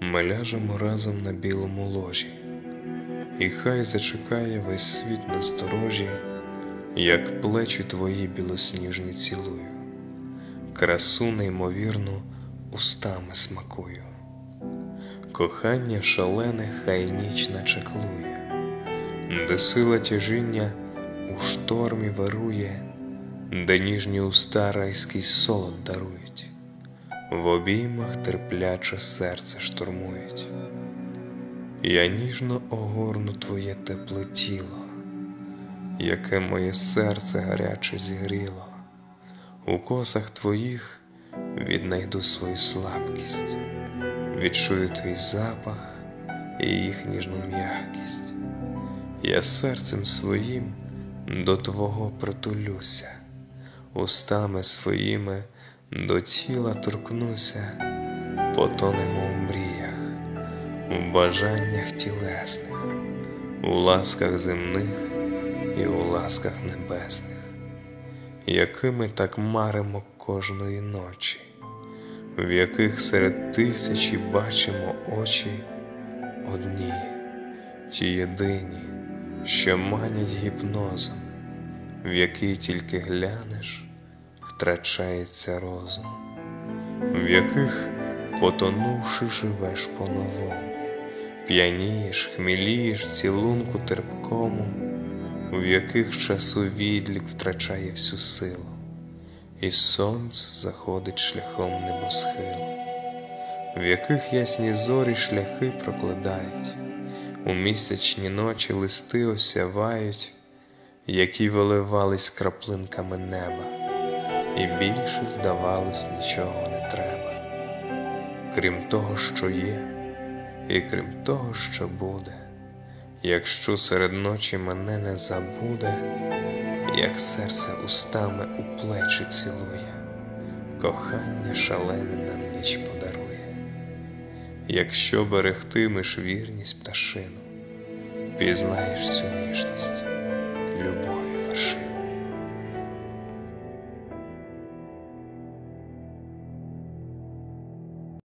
Ми ляжемо разом на білому ложі, і хай зачекає весь світ на сторожі, як плечі твої білосніжні цілую, красу неймовірну устами смакую, кохання шалене хай ніч начеклує, де сила тяжіння у штормі вирує, де ніжні уста райський солод дарують, в обіймах терпляче серце штурмують. Я ніжно огорну твоє тепле тіло, яке моє серце гаряче зігріло, у косах твоїх віднайду свою слабкість, відчую твій запах і їх ніжну м'якість. Я серцем своїм до Твого притулюся, устами своїми до тіла торкнуся, потонемо в мріях, у бажаннях тілесних, у ласках земних і у ласках небесних, якими так маримо кожної ночі, в яких серед тисячі бачимо очі одні, ті єдині, що манять гіпнозом, в який тільки глянеш, втрачається розум, в яких, потонувши, живеш по-новому, п'янієш, хмілієш цілунку терпкому, в яких часу відлік втрачає всю силу, і сонце заходить шляхом небосхилу, в яких ясні зорі шляхи прокладають, у місячні ночі листи осявають, які виливались краплинками неба, і більше, здавалось, нічого не треба, крім того, що є, і крім того, що буде, якщо серед ночі мене не забуде, як серце устами у плечі цілує, кохання шалене нам ніч подарує. Якщо берегтимеш вірність пташину, пізнаєш всю ніжність,